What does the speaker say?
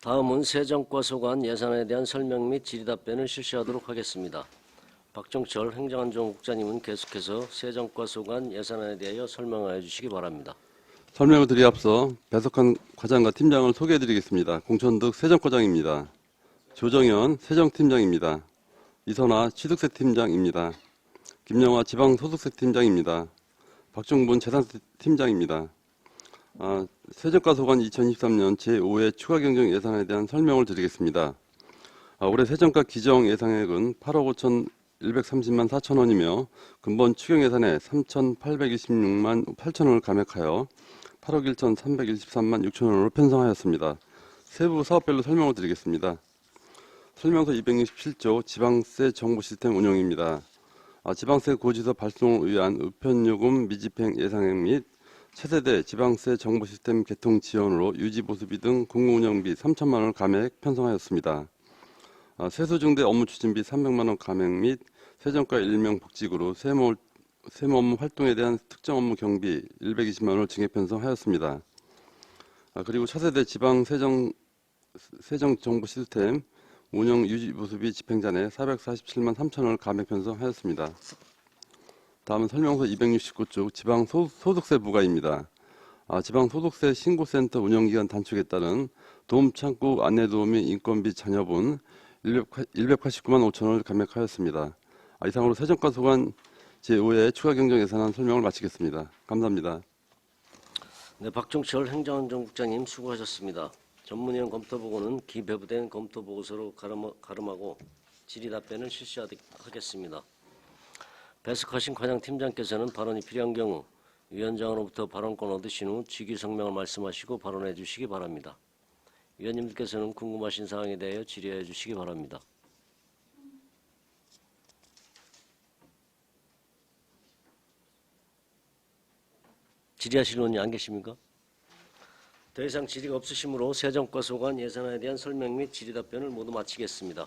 다음은 세정과 소관 예산에 대한 설명 및 질의답변을 실시하도록 하겠습니다. 박종철 행정안전국장님은 계속해서 세정과 소관 예산안에 대하여 설명하여 주시기 바랍니다. 설명을 드리 앞서 배석한 과장과 팀장을 소개해드리겠습니다. 공천득 세정과장입니다. 조정현 세정팀장입니다. 이선아 취득세 팀장입니다. 김영화 지방소득세 팀장입니다. 박종분 재산세 팀장입니다. 아, 세정과 소관 2023년 제5회 추가 경정 예산에 대한 설명을 드리겠습니다. 아, 올해 세정가 기정 예상액은 8억 5천 130만 4천 원이며 근본 추경 예산에 3,826만 8천 원을 감액하여 8억 1천 323만 6천 원으로 편성하였습니다. 세부 사업별로 설명을 드리겠습니다. 설명서 267조 지방세 정보 시스템 운영입니다. 아, 지방세 고지서 발송을 위한 우편요금 미집행 예상액 및 차세대 지방세 정보 시스템 개통 지원으로 유지 보수비 등 공공운영비 3천만 원을 감액 편성하였습니다. 아, 세수중대 업무 추진비 300만 원 감액 및 세정과 일명 복직으로 세무, 세무 업무 활동에 대한 특정 업무 경비 120만 원을 증액 편성하였습니다. 아, 그리고 차세대 지방 세정 세정 정보 시스템 운영 유지 보수비 집행잔에 447만 3천 원을 감액 편성하였습니다. 다음은 설명서 269쪽 지방 소, 소득세 부과입니다. 아, 지방 소득세 신고센터 운영기간 단축에 따른 도움창구 안내도우미 인건비 잔여분 189만 5천 원을 감액하였습니다. 아, 이상으로 세정과 소관 제5회 추가 경정 예산안 설명을 마치겠습니다. 감사합니다. 네, 박종철 행정안전국장님 수고하셨습니다. 전문위원 검토보고는 기배부된 검토보고서로 가름, 가름하고 질의답변을 실시하겠습니다. 배석하신 과장 팀장께서는 발언이 필요한 경우 위원장으로부터 발언권 얻으신 후 직위 성명을 말씀하시고 발언해 주시기 바랍니다. 위원님들께서는 궁금하신 사항에 대하여 질의해 주시기 바랍니다. 질의하실 의원이 안 계십니까? 더 이상 질의가 없으시므로 세정과 소관 예산안에 대한 설명 및 질의 답변을 모두 마치겠습니다.